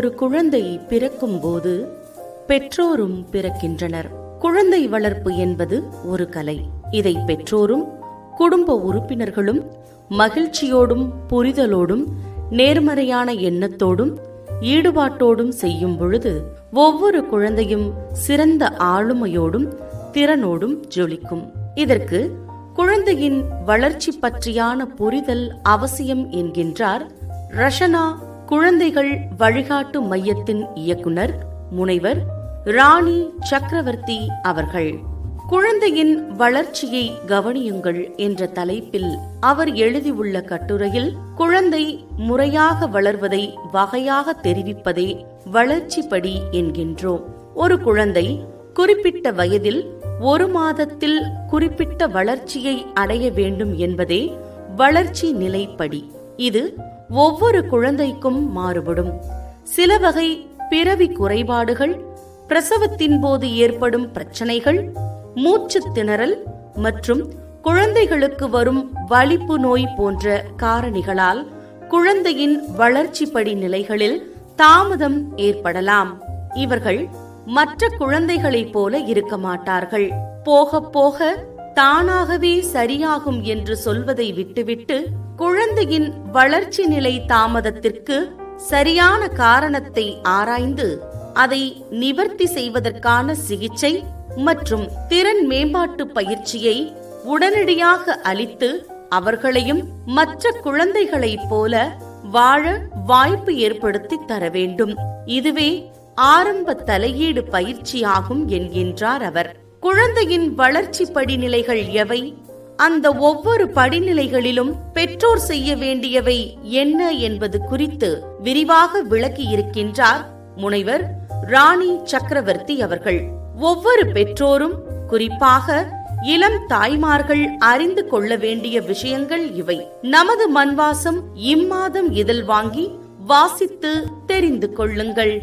ஒரு குழந்தை பிறக்கும்போது பெற்றோரும் பிறக்கின்றனர். குழந்தை வளர்ப்பு என்பது ஒரு கலை. இதை பெற்றோரும் குடும்ப உறுப்பினர்களும் மகிழ்ச்சியோடும் புரிதலோடும் நேர்மறையான எண்ணத்தோடும் ஈடுபாட்டோடும் செய்யும் பொழுது ஒவ்வொரு குழந்தையும் சிறந்த ஆளுமையோடும் திறனோடும் ஜொலிக்கும். இதற்கு குழந்தையின் வளர்ச்சி பற்றியான புரிதல் அவசியம் என்கின்றார் ரஷனா குழந்தைகள் வழிகாட்டு மையத்தின் இயக்குனர் முனைவர் ராணி சக்கரவர்த்தி அவர்கள். குழந்தையின் வளர்ச்சியை கவனியுங்கள் என்ற தலைப்பில் அவர் எழுதியுள்ள கட்டுரையில் குழந்தை முறையாக வளர்வதை வகையாக தெரிவிப்பதே வளர்ச்சிப்படி என்கின்றோம். ஒரு குழந்தை குறிப்பிட்ட வயதில் ஒரு மாதத்தில் குறிப்பிட்ட வளர்ச்சியை அடைய வேண்டும் என்பதே வளர்ச்சி நிலைப்படி. இது ஒவ்வொரு குழந்தைக்கும் மாறுபடும். சில வகை பிறவி குறைபாடுகள் பிரசவத்தின் போது ஏற்படும் பிரச்சனைகள் மூச்சு திணறல் மற்றும் குழந்தைகளுக்கு வரும் வலிப்பு நோய் போன்ற காரணிகளால் குழந்தையின் வளர்ச்சி படி நிலைகளில் தாமதம் ஏற்படலாம். இவர்கள் மற்ற குழந்தைகளைப் போல இருக்க மாட்டார்கள். போக போக தானாகவே சரியாகும் என்று சொல்வதை விட்டுவிட்டு குழந்தையின் வளர்ச்சி நிலை தாமதத்திற்கு சரியான காரணத்தை ஆராய்ந்து அதை நிவர்த்தி செய்வதற்கான சிகிச்சை மற்றும் திறன் மேம்பாட்டு பயிற்சியை உடனடியாக அளித்து அவர்களையும் மற்ற குழந்தைகளைப் போல வாழ வாய்ப்பு ஏற்படுத்தி தர வேண்டும். இதுவே ஆரம்ப தலையீடு பயிற்சியாகும் என்கின்றார் அவர். குழந்தையின் வளர்ச்சி படிநிலைகள் எவை? அந்த ஒவ்வொரு படிநிலைகளிலும் பெற்றோர் செய்ய வேண்டியவை என்ன என்பது குறித்து விரிவாக விளக்கி இருக்கின்றார் முனைவர் ராணி சக்கரவர்த்தி அவர்கள். ஒவ்வொரு பெற்றோரும் குறிப்பாக இளம் தாய்மார்கள் அறிந்து கொள்ள வேண்டிய விஷயங்கள் இவை. நமது மண்வாசம் இம்மாதம் இதழ் வாங்கி வாசித்து தெரிந்து கொள்ளுங்கள்.